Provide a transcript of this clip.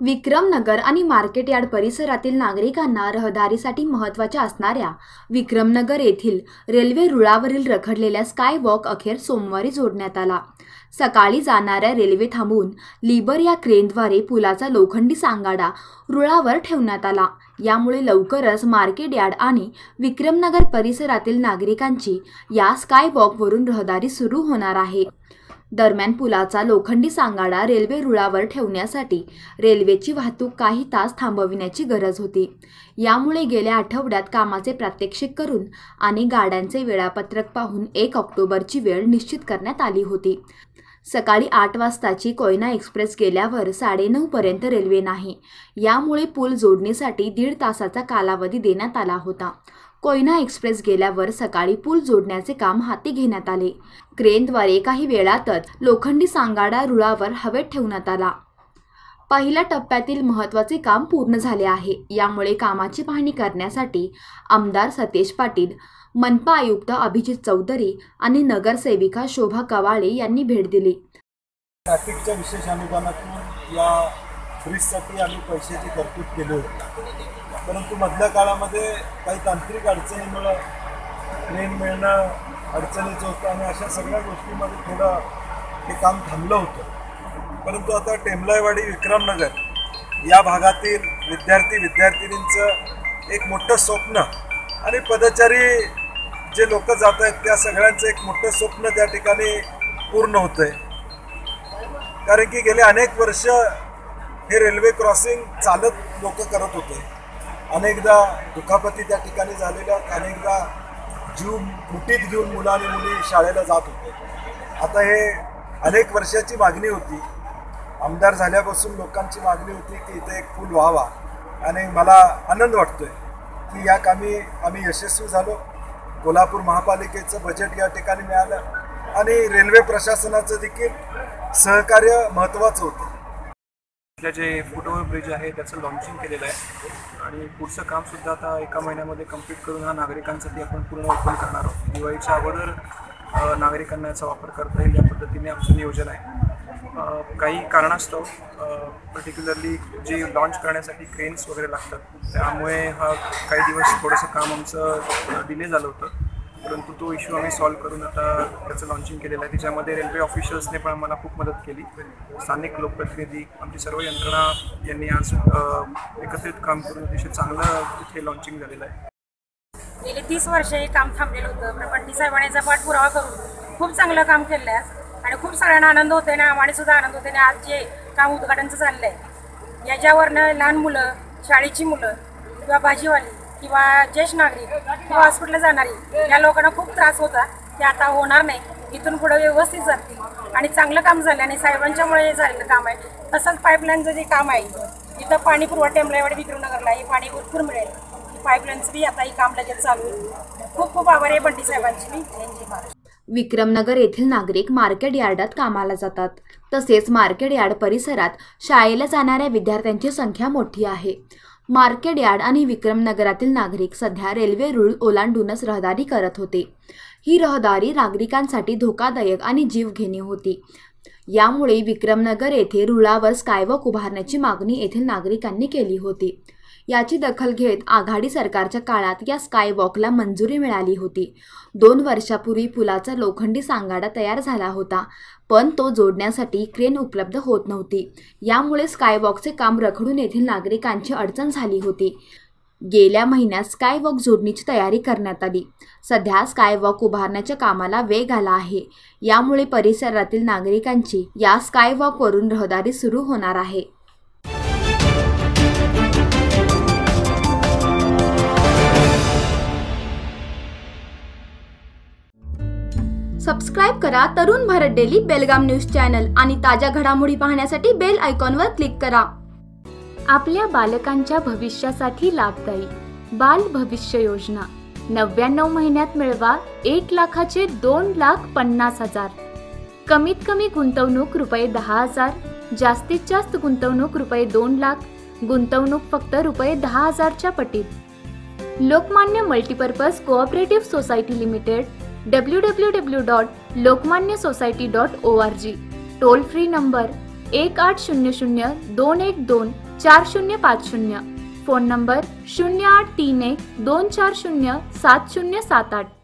विक्रमनगर आणि market yard परिसरातील नागरिकांना रहदारीसाठी महत्त्वाच्या असणाऱ्या विक्रमनगर येथील रेल्वे रुळावरील रखडलेल्या स्काय वॉक अखेर सोमवारी जोडण्यात आला. सकाळी जाणाऱ्या रेल्वे थांबवून लिबर या क्रेनद्वारे पुलाचा लोखंडी सांगाडा रुळावर ठेवण्यात आला. यामुळे लवकरच मार्केट यार्ड आणि विक्रमनगर परिसरातील नागरिकांची या स्काय वॉकवरून रहदारी सुरू होणार आहे. दरम्यान पुलाचा लोखंडी सांगाडा रेल्वे रुळावर ठेवण्यासाठी रेल्वेची वाहतूक काही तास थांबविण्याची गरज होती. यामुळे गेल्या आठवड्यात कामाचे प्रात्यक्षिक करून आणि गाड्यांचे वेळापत्रक पाहून एक ऑक्टोबरची वेळ निश्चित करण्यात आली होती. सकाळी आठ वाजताची कोयना एक्सप्रेस गेल्यावर साडेनऊपर्यंत रेल्वे नाही. यामुळे पूल जोडणीसाठी दीड तासाचा कालावधी देण्यात आला होता. कोयना एक्सप्रेस गेल्यावर सकाळी पूल जोडण्याचे काम हाती घेण्यात आले. क्रेनद्वारे काही वेळातच लोखंडी सांगाडा रुळावर हवेत ठेवण्यात आला. पहिल्या टप्प्यातील महत्त्वाचे काम पूर्ण झाले आहे. यामुळे कामाची पाहणी करण्यासाठी आमदार सतेज पाटील मनपा आयुक्त अभिजित चौधरी आणि नगरसेविका शोभा कवाळे यांनी भेट दिली. ट्रॅफिकच्या विशेष अनुदानातून या फ्रीजसाठी आम्ही पैशाची तरतूद केली होती. परंतु मधल्या काळामध्ये काही तांत्रिक अडचणीमुळं ट्रेन मिळणं अडचणीचं होतं आणि अशा सगळ्या गोष्टीमध्ये थोडं हे काम थांबलं होतं. परंतु आता टेमलाईवाडी विक्रमनगर या भागातील विद्यार्थी विद्यार्थिनींचं एक मोठं स्वप्न आणि पदचारी जे लोक जात आहेत त्या सगळ्यांचं एक मोठं स्वप्न त्या ठिकाणी पूर्ण होतं आहे कारण की गेले अनेक वर्ष हे रेल्वे क्रॉसिंग चालत लोक करत होते. अनेकदा दुखापती त्या ठिकाणी झालेल्या अनेकदा जीव मुठीत घेऊन मुलं आणि मुली शाळेला जात होते. आता हे अनेक वर्षाची मागणी होती. आमदार झाल्यापासून लोकांची मागणी होती की इथे एक पूल व्हावा. आणि मला आनंद वाटतोय की या कामी आम्ही यशस्वी झालो. कोल्हापूर महापालिकेचं बजेट या ठिकाणी मिळालं. आणि रेल्वे प्रशासनाचं देखील सहकार्य महत्त्वाचं होतं. आपलं जे फुटओव्हर ब्रिज आहे त्याचं लॉन्चिंग केलेलं आहे. आणि पुढचं कामसुद्धा आता एका महिन्यामध्ये कंप्लीट करून हा नागरिकांसाठी आपण पूर्ण ओपन करणार आहोत. दिवाळीच्या अगोदर नागरिकांना याचा वापर करता येईल या पद्धतीने आमचं नियोजन आहे. काही कारणास्तव पर्टिक्युलरली जे लॉन्च करण्यासाठी क्रेन्स वगैरे लागतात त्यामुळे हा काही दिवस थोडंसं काम आमचं डिले झालं होतं. परंतु तो इश्यू आम्ही सॉल्व्ह करून आता त्याचं लॉन्चिंग केलेलं आहे. त्याच्यामध्ये रेल्वे ऑफिशियल्सने पण आम्हाला खूप मदत केली. स्थानिक लोकप्रतिनिधी आमची सर्व यंत्रणा यांनी आज एकत्रित काम करून अतिशय चांगलं तिथे लॉन्चिंग झालेलं आहे. गेली तीस वर्ष हे काम थांबलेलं होतं. पण बंटी साहेबांनी याचा पाठपुरावा करून खूप चांगलं काम केलं आहे. आणि खूप सगळ्यांना आनंद होते ना आम्हाला सुद्धा आनंद होते ना आज जे काम उद्घाटनचं चाललं आहे याच्यावरनं लहान मुलं शाळेची मुलं किंवा भाजीवाली किंवा ज्येष्ठ नागरिक किंवा हॉस्पिटलला जाणारी या लोकांना खूप त्रास होता. ते आता होणार नाही. इथून पुढे व्यवस्थित जातील. आणि चांगलं काम झालं आणि साहेबांच्यामुळे हे झालेलं काम आहे. तसंच पाईपलाईनचं जे काम आहे इथं पाणी पुरवठा अमराईवाडी विक्रमनगरला. हे पाणी भरपूर मिळेल. पाईपलाईनचं बी आता हे काम लगेच चालू आहे खूप खूप आभार आहे बंटी साहेबांची मी. जय जय विक्रमनगर येथील नागरिक मार्केट यार्डात कामाला जातात. तसेच मार्केट यार्ड परिसरात शाळेला जाणाऱ्या विद्यार्थ्यांची संख्या मोठी आहे. मार्केट यार्ड आणि विक्रमनगरातील नागरिक सध्या रेल्वे रुळ ओलांडूनच रहदारी करत होते. ही रहदारी नागरिकांसाठी धोकादायक आणि जीवघेणी होती. यामुळे विक्रमनगर येथे रुळावर स्कायवॉक उभारण्याची मागणी येथील नागरिकांनी केली होती. याची दखल घेत आघाडी सरकारच्या काळात या स्कायवॉकला मंजुरी मिळाली होती. दोन वर्षापूर्वी पुलाचा लोखंडी सांगाडा तयार झाला होता पण तो जोडण्यासाठी क्रेन उपलब्ध होत नव्हती. यामुळे स्कायवॉकचे काम रखडून येथील नागरिकांची अडचण झाली होती. गेल्या महिन्यात स्कायवॉक जोडणीची तयारी करण्यात आली. सध्या स्कायवॉक उभारण्याच्या कामाला वेग आला आहे. यामुळे परिसरातील नागरिकांची या स्कायवॉकवरून रहदारी सुरू होणार आहे. सबस्क्राईब करा. Tarun Bharat daily Belgaum news channel आणि ताज्या घडामोडी पाहण्यासाठी बेल आयकॉनवर क्लिक करा. आपल्या बालकांच्या भविष्यासाठी लाभदायी बाल भविष्य योजना. नव्याण्णव महिन्यात मिळवा एक लाखाचे दोन लाख पन्नास हजार. कमीत कमी गुंतवणूक रुपये दहा हजार. जास्तीत जास्त गुंतवणूक रुपये दोन लाख. गुंतवणूक फक्त रुपये दहा हजारच्या पटीत. Lokmanya multipurpose cooperative society limited W W W dot Lokmanya society dot O R G toll free number एक आठ शून्य शून्य दोन एक दोन चार शून्य पाच शून्य. फोन नंबर शून्य आठ तीन एक दोन चार शून्य सात शून्य सात आठ.